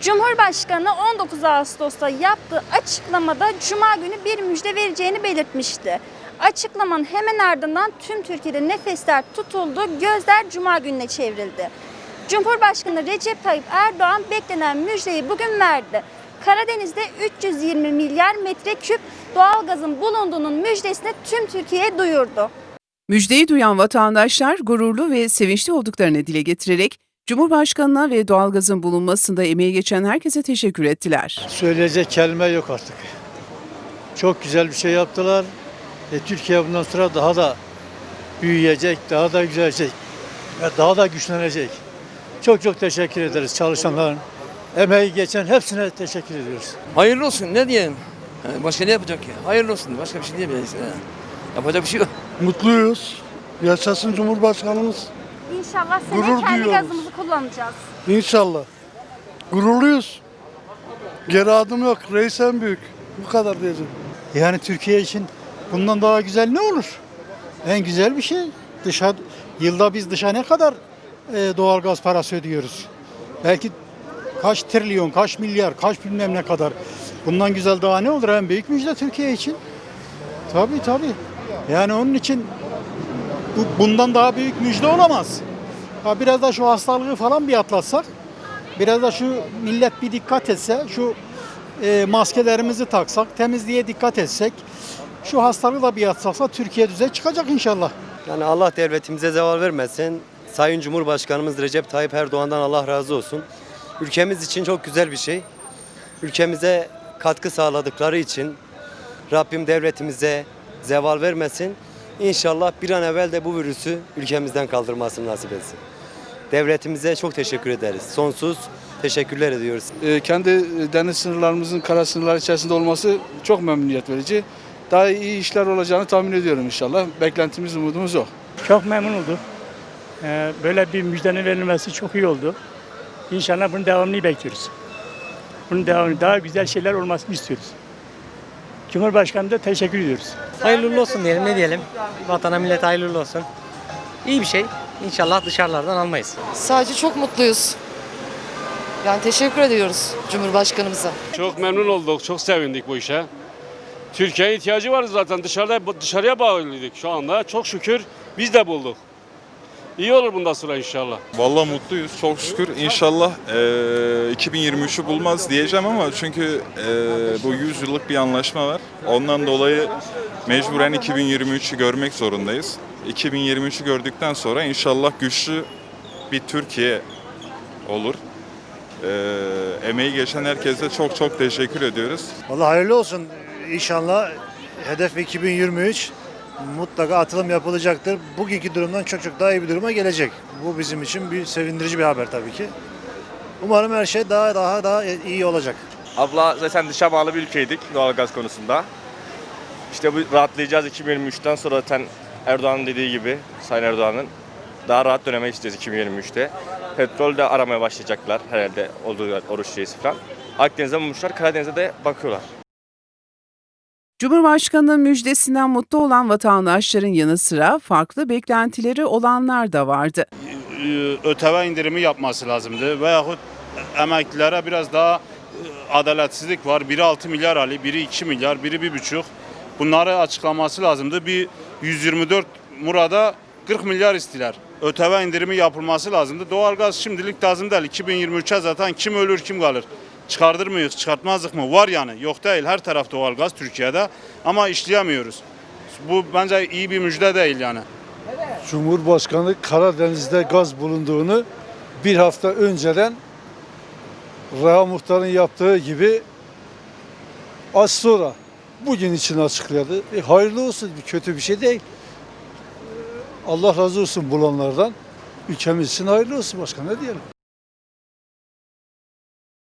Cumhurbaşkanı 19 Ağustos'ta yaptığı açıklamada Cuma günü bir müjde vereceğini belirtmişti. Açıklamanın hemen ardından tüm Türkiye'de nefesler tutuldu, gözler Cuma gününe çevrildi. Cumhurbaşkanı Recep Tayyip Erdoğan beklenen müjdeyi bugün verdi. Karadeniz'de 320 milyar metreküp doğalgazın bulunduğunun müjdesini tüm Türkiye'ye duyurdu. Müjdeyi duyan vatandaşlar gururlu ve sevinçli olduklarını dile getirerek Cumhurbaşkanına ve doğalgazın bulunmasında emeği geçen herkese teşekkür ettiler. Söyleyecek kelime yok artık. Çok güzel bir şey yaptılar. E, Türkiye bundan sonra daha da büyüyecek, daha da güzelecek ve daha da güçlenecek. Çok çok teşekkür ederiz çalışanların. Emeği geçen hepsine teşekkür ediyoruz. Hayırlı olsun ne diyelim? Yani başka ne yapacak ki? Hayırlı olsun. Başka bir şey diyemeyiz. Yapacak bir şey yok. Mutluyuz. Yaşasın Cumhurbaşkanımız. İnşallah sene Gurur kendi duyuyoruz. gazımızı kullanacağız. İnşallah. Gururluyuz. Geri adım yok. Reis en büyük. Bu kadar diyeceğim. Yani Türkiye için bundan daha güzel ne olur? En güzel bir şey. Dışa, yılda biz dışa ne kadar e, doğalgaz parası ödüyoruz? Belki kaç trilyon, kaç milyar, kaç bilmem ne kadar. Bundan güzel daha ne olur? En büyük müjde Türkiye için. Tabii tabii. Yani onun için bu, bundan daha büyük müjde olamaz. Ha, biraz da şu hastalığı falan bir atlatsak, biraz da şu millet bir dikkat etse, şu e, maskelerimizi taksak, temizliğe dikkat etsek, şu hastalığı da bir atlatsa Türkiye düze çıkacak inşallah. Yani Allah devletimize zeval vermesin. Sayın Cumhurbaşkanımız Recep Tayyip Erdoğan'dan Allah razı olsun. Ülkemiz için çok güzel bir şey. Ülkemize katkı sağladıkları için Rabbim devletimize zeval vermesin. İnşallah bir an evvel de bu virüsü ülkemizden kaldırmasını nasip etsin. Devletimize çok teşekkür ederiz. Sonsuz teşekkürler ediyoruz. e, kendi deniz sınırlarımızın kara sınırlar içerisinde olması çok memnuniyet verici. Daha iyi işler olacağını tahmin ediyorum inşallah. Beklentimiz, umudumuz o. Çok memnun oldum. Ee, Böyle bir müjdenin verilmesi çok iyi oldu. İnşallah bunun devamını bekliyoruz. Bunun devamını, daha güzel şeyler olmasını istiyoruz. Cumhurbaşkanımıza teşekkür ediyoruz. Hayırlı olsun diyelim ne diyelim. Vatana millete hayırlı olsun. İyi bir şey. İnşallah dışarılardan almayız. Sadece çok mutluyuz. Yani teşekkür ediyoruz Cumhurbaşkanımıza. Çok memnun olduk, çok sevindik bu işe. Türkiye'ye ihtiyacı vardı zaten. Dışarıda dışarıya bağlıydık şu anda. Çok şükür biz de bulduk. İyi olur bundan sonra inşallah. Vallahi mutluyuz çok şükür. İnşallah eee 2023'ü bulmaz diyeceğim ama çünkü eee, bu 100 yıllık bir anlaşma var. Ondan dolayı mecburen 2023'ü görmek zorundayız. 2023'ü gördükten sonra inşallah güçlü bir Türkiye olur. Eee, emeği geçen herkese çok çok teşekkür ediyoruz. Vallahi hayırlı olsun. İnşallah hedef 2023 mutlaka atılım yapılacaktır. Bugünkü durumdan çok çok daha iyi bir duruma gelecek. Bu bizim için bir sevindirici bir haber tabii ki. Umarım her şey daha daha daha iyi olacak. Abla zaten dışa bağlı bir ülkeydik doğalgaz konusunda. İşte bu rahatlayacağız 2023'ten sonra zaten Erdoğan'ın dediği gibi Sayın Erdoğan'ın daha rahat dönemek istiyoruz 2023'te. Petrol de aramaya başlayacaklar herhalde olduğu oruç şeysi falan. Akdeniz'e bulmuşlar, Karadeniz'e de bakıyorlar. Cumhurbaşkanının müjdesinden mutlu olan vatandaşların yanı sıra farklı beklentileri olanlar da vardı. ÖTV indirimi yapması lazımdı. Veyahut emeklilere biraz daha e, adaletsizlik var. Biri 6 milyar ali, biri 2 milyar, biri 1,5. Bunları açıklaması lazımdı. Bir 124 Murat'a 40 milyar istiler. ÖTV indirimi yapılması lazımdı. Doğalgaz şimdilik lazım değil. 2023'e zaten kim ölür kim kalır. Çıkardır mıyız, çıkartmazdık mı? Var yani. Yok değil. Her taraf doğalgaz Türkiye'de. Ama işleyemiyoruz. Bu bence iyi bir müjde değil yani. Cumhurbaşkanı Karadeniz'de gaz bulunduğunu bir hafta önceden Reha Muhtar'ın yaptığı gibi az sonra bugün için açıkladı. E, hayırlı olsun, bir kötü bir şey değil. Allah razı olsun bulanlardan. Ülkemiz için hayırlı olsun başka ne diyelim.